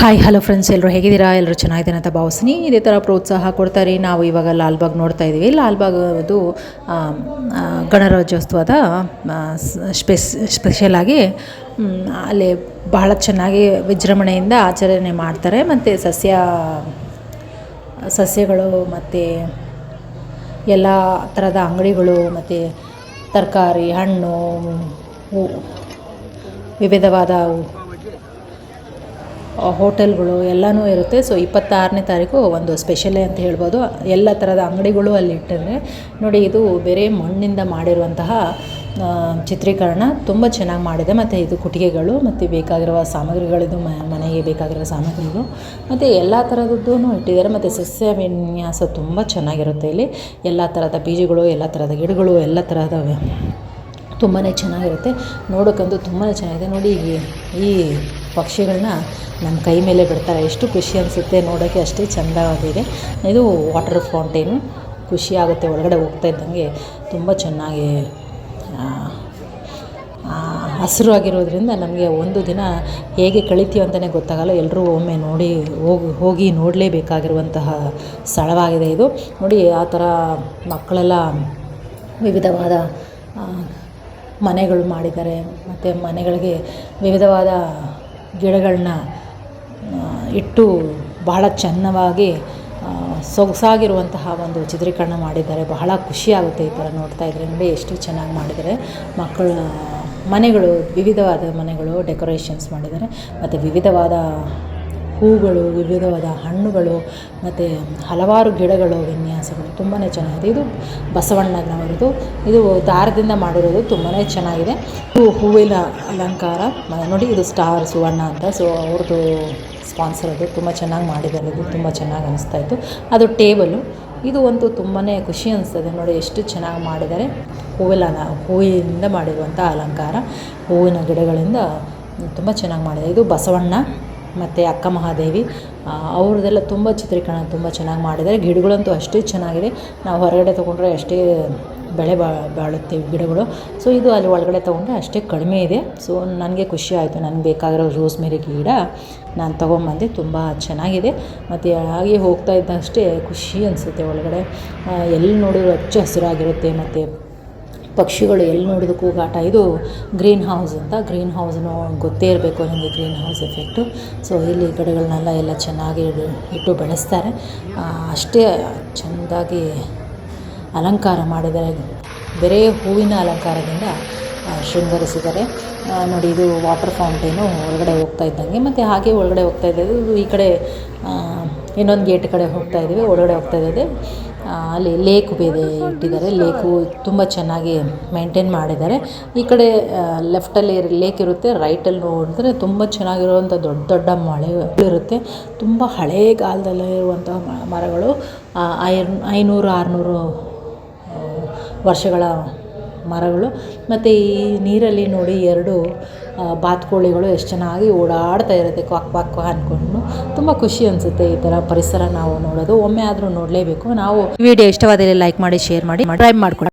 Hi hello friends ಎಲ್ಲರೂ ಹೇಗಿದ್ದೀರಾ? ಎಲ್ಲರೂ ಚೆನ್ನಾಗಿದ್ದೀನಿ ಅಂತ ಭಾವಿಸ್ತೀನಿ. ಇದೇ ಥರ ಪ್ರೋತ್ಸಾಹ ಕೊಡ್ತಾರೆ ನಾವು ಇವಾಗ ಲಾಲ್ಬಾಗ್ ನೋಡ್ತಾ ಇದ್ದೀವಿ. ಲಾಲ್ಬಾಗ್ ಅದು ಗಣರಾಜ್ಯೋತ್ಸವದ ಸ್ಪೆಸ್ ಸ್ಪೆಷಲಾಗಿ ಅಲ್ಲಿ ಬಹಳ ಚೆನ್ನಾಗಿ ವಿಜೃಂಭಣೆಯಿಂದ ಆಚರಣೆ ಮಾಡ್ತಾರೆ. ಮತ್ತು ಸಸ್ಯ, ಸಸ್ಯಗಳು ಮತ್ತು ಎಲ್ಲ ಥರದ ಅಂಗಡಿಗಳು ಮತ್ತು ತರಕಾರಿ, ಹಣ್ಣು ವಿವಿಧವಾದ ಹೋಟೆಲ್ಗಳು ಎಲ್ಲನೂ ಇರುತ್ತೆ. ಸೊ ಇಪ್ಪತ್ತಾರನೇ ತಾರೀಕು ಒಂದು ಸ್ಪೆಷಲೇ ಅಂತ ಹೇಳ್ಬೋದು. ಎಲ್ಲ ಥರದ ಅಂಗಡಿಗಳು ಅಲ್ಲಿ ಇಟ್ಟಿದ್ದಾರೆ ನೋಡಿ, ಇದು ಬೇರೆ ಮಣ್ಣಿಂದ ಮಾಡಿರುವಂತಹ ಚಿತ್ರೀಕರಣ ತುಂಬ ಚೆನ್ನಾಗಿ ಮಾಡಿದೆ. ಮತ್ತು ಇದು ಕುಟಿಗೆಗಳು, ಮತ್ತು ಬೇಕಾಗಿರುವ ಸಾಮಗ್ರಿಗಳಿದು ಮನೆಗೆ ಬೇಕಾಗಿರುವ ಸಾಮಗ್ರಿಗಳು. ಮತ್ತು ಎಲ್ಲ ಥರದ್ದು ಇಟ್ಟಿದ್ದಾರೆ. ಮತ್ತು ಸಸ್ಯ ವಿನ್ಯಾಸ ತುಂಬ ಚೆನ್ನಾಗಿರುತ್ತೆ ಇಲ್ಲಿ. ಎಲ್ಲ ಥರದ ಬೀಜಗಳು, ಎಲ್ಲ ಥರದ ಗಿಡಗಳು, ಎಲ್ಲ ಥರದ ತುಂಬಾ ಚೆನ್ನಾಗಿರುತ್ತೆ. ನೋಡೋಕ್ಕಂತೂ ತುಂಬಾ ಚೆನ್ನಾಗಿದೆ. ನೋಡಿ ಈ ಈ ಪಕ್ಷಿಗಳನ್ನ ನಮ್ಮ ಕೈ ಮೇಲೆ ಬಿಡ್ತಾರೆ. ಎಷ್ಟು ಖುಷಿ ಅನಿಸುತ್ತೆ ನೋಡೋಕ್ಕೆ ಅಷ್ಟೇ ಚೆಂದವಾಗಿದೆ. ಇದು ವಾಟರ್ ಫೌಂಟೇನು. ಖುಷಿಯಾಗುತ್ತೆ ಒಳಗಡೆ ಹೋಗ್ತಾ ಇದ್ದಂಗೆ ತುಂಬ ಚೆನ್ನಾಗಿ ಹಸಿರು ಆಗಿರೋದ್ರಿಂದ ನಮಗೆ ಒಂದು ದಿನ ಹೇಗೆ ಕಳಿತೀವಿ ಅಂತಲೇ ಗೊತ್ತಾಗಲ್ಲ. ಎಲ್ಲರೂ ಒಮ್ಮೆ ನೋಡಿ ಹೋಗಿ ಹೋಗಿ ನೋಡಲೇಬೇಕಾಗಿರುವಂತಹ ಸ್ಥಳವಾಗಿದೆ ಇದು. ನೋಡಿ ಆ ಥರ ಮಕ್ಕಳೆಲ್ಲ ವಿವಿಧವಾದ ಮನೆಗಳು ಮಾಡಿದ್ದಾರೆ. ಮತ್ತು ಮನೆಗಳಿಗೆ ವಿವಿಧವಾದ ಗಿಡಗಳನ್ನ ಇಟ್ಟು ಬಹಳ ಚೆನ್ನವಾಗಿ ಸೊಗಸಾಗಿರುವಂತಹ ಒಂದು ಚಿತ್ರೀಕರಣ ಮಾಡಿದ್ದಾರೆ. ಬಹಳ ಖುಷಿಯಾಗುತ್ತೆ ಈ ಥರ ನೋಡ್ತಾ ಇದ್ರೆ. ನೋಡಿ, ಎಷ್ಟು ಚೆನ್ನಾಗಿ ಮಾಡಿದ್ದಾರೆ. ಮಕ್ಕಳ, ಮನೆಗಳು, ವಿವಿಧವಾದ ಮನೆಗಳು ಡೆಕೋರೇಷನ್ಸ್ ಮಾಡಿದ್ದಾರೆ. ಮತ್ತು ವಿವಿಧವಾದ ಹೂಗಳು, ವಿವಿಧವಾದ ಹಣ್ಣುಗಳು, ಮತ್ತು ಹಲವಾರು ಗಿಡಗಳು, ವಿನ್ಯಾಸಗಳು ತುಂಬಾ ಚೆನ್ನಾಗಿದೆ. ಇದು ಬಸವಣ್ಣನವರದು ಇದು ದಾರದಿಂದ ಮಾಡಿರೋದು ತುಂಬಾ ಚೆನ್ನಾಗಿದೆ. ಹೂ ಹೂವಿನ ಅಲಂಕಾರ. ನೋಡಿ, ಇದು ಸ್ಟಾರ್ ಸುವರ್ಣ ಅಂತ. ಸೊ, ಅವ್ರದ್ದು ಸ್ಪಾನ್ಸರ್ ಅದು. ತುಂಬ ಚೆನ್ನಾಗಿ ಮಾಡಿದ್ದಾರೆ. ಇದು ತುಂಬ ಚೆನ್ನಾಗಿ ಅನಿಸ್ತಾ ಇತ್ತು. ಅದು ಟೇಬಲು. ಇದು ಅಂತೂ ತುಂಬಾ ಖುಷಿ ಅನಿಸ್ತದೆ. ನೋಡಿ, ಎಷ್ಟು ಚೆನ್ನಾಗಿ ಮಾಡಿದ್ದಾರೆ. ಹೂವಿನ ಹೂವಿನಿಂದ ಮಾಡಿರುವಂಥ ಅಲಂಕಾರ. ಹೂವಿನ ಗಿಡಗಳಿಂದ ತುಂಬ ಚೆನ್ನಾಗಿ ಮಾಡಿದೆ ಇದು ಬಸವಣ್ಣ. ಮತ್ತು ಅಕ್ಕ ಮಹಾದೇವಿ ಅವ್ರದ್ದೆಲ್ಲ ತುಂಬ ಚಿತ್ರೀಕರಣ ತುಂಬ ಚೆನ್ನಾಗಿ ಮಾಡಿದ್ದಾರೆ. ಗಿಡಗಳಂತೂ ಅಷ್ಟೇ ಚೆನ್ನಾಗಿದೆ. ನಾವು ಹೊರಗಡೆ ತೊಗೊಂಡ್ರೆ ಅಷ್ಟೇ ಬೆಳೆ ಬಾ ಬಾಳುತ್ತೆ ಗಿಡಗಳು. ಸೊ ಇದು ಅಲ್ಲಿ ಒಳಗಡೆ ತೊಗೊಂಡ್ರೆ ಅಷ್ಟೇ ಕಡಿಮೆ ಇದೆ. ಸೊ ನನಗೆ ಖುಷಿ ಆಯಿತು. ನನಗೆ ಬೇಕಾಗಿರೋ ರೋಸ್ಮೆರಿ ಗಿಡ ನಾನು ತೊಗೊಂಬಂದೆ. ತುಂಬ ಚೆನ್ನಾಗಿದೆ. ಮತ್ತು ಹಾಗೆ ಹೋಗ್ತಾ ಇದ್ದಷ್ಟೇ ಖುಷಿ ಅನಿಸುತ್ತೆ ಒಳಗಡೆ. ಎಲ್ಲಿ ನೋಡಿದ್ರು ಹಚ್ಚ ಹಸಿರಾಗಿರುತ್ತೆ. ಮತ್ತು ಪಕ್ಷಿಗಳು ಎಲ್ಲಿ ನೋಡಿದ ಕೂಗಾಟ. ಇದು ಗ್ರೀನ್ ಹೌಸ್ ಅಂತ. ಗ್ರೀನ್ ಹೌಸ್ನು ಗೊತ್ತೇ ಇರಬೇಕು ನಿಮಗೆ ಗ್ರೀನ್ ಹೌಸ್ ಎಫೆಕ್ಟು. ಸೊ ಇಲ್ಲಿ ಗಿಡಗಳನ್ನೆಲ್ಲ ಎಲ್ಲ ಚೆನ್ನಾಗಿ ಇಟ್ಟು ಬೆಳೆಸ್ತಾರೆ. ಅಷ್ಟೇ ಚೆಂದಾಗಿ ಅಲಂಕಾರ ಮಾಡಿದರೆ ಬೇರೆ ಹೂವಿನ ಅಲಂಕಾರದಿಂದ ಶೃಂಗರಿಸಿದ್ದಾರೆ ನೋಡಿ, ಇದು ವಾಟರ್ ಫೌಂಟೇನು ಒಳಗಡೆ ಹೋಗ್ತಾ ಇದ್ದಂಗೆ. ಮತ್ತು ಹಾಗೆ ಒಳಗಡೆ ಹೋಗ್ತಾ ಇದ್ದದ್ದು, ಇದು ಈ ಕಡೆ ಇನ್ನೊಂದು ಗೇಟ್ ಕಡೆ ಹೋಗ್ತಾ ಇದ್ದೀವಿ, ಒಳಗಡೆ ಹೋಗ್ತಾ ಇದ್ದಿದೆ ಅಲ್ಲಿ ಲೇಕ್ ಬೇರೆ ಇಟ್ಟಿದ್ದಾರೆ. ಲೇಕು ತುಂಬ ಚೆನ್ನಾಗಿ ಮೇಂಟೈನ್ ಮಾಡಿದ್ದಾರೆ. ಈ ಕಡೆ ಲೆಫ್ಟಲ್ಲಿ ಲೇಕ್ ಇರುತ್ತೆ ರೈಟಲ್ಲಿ ನೋಡಿದ್ರೆ ತುಂಬ ಚೆನ್ನಾಗಿರುವಂಥ ದೊಡ್ಡ ದೊಡ್ಡ ಮಳೆ ಇರುತ್ತೆ ತುಂಬ ಹಳೆಯ ಕಾಲದಲ್ಲೇ ಇರುವಂಥ ಮರಗಳು ಐನೂರು, ಆರುನೂರು ವರ್ಷಗಳ ಮರಗಳು ಮತ್ತು ಈ ನೀರಲ್ಲಿ ನೋಡಿ ಎರಡು ಬಾತುಕೋಳಿಗಳು ಎಷ್ಟು ಚೆನ್ನಾಗಿ ಓಡಾಡ್ತಾ ಇರುತ್ತೆ, ಕ್ವಾಕ್ ಕ್ವಾಕ್ ಕ್ವಾಕ್ ಅಂದ್ಕೊಂಡು ತುಂಬ ಖುಷಿ ಅನಿಸುತ್ತೆ ಈ ಥರ ಪರಿಸರ ನಾವು ನೋಡೋದು. ಒಮ್ಮೆ ಆದರೂ ನೋಡಲೇಬೇಕು. ನಾವು ವಿಡಿಯೋ ಇಷ್ಟವಾದರೆ ಲೈಕ್ ಮಾಡಿ, ಶೇರ್ ಮಾಡಿ ಟ್ರೈ ಮಾಡ್ಕೊಂಡು.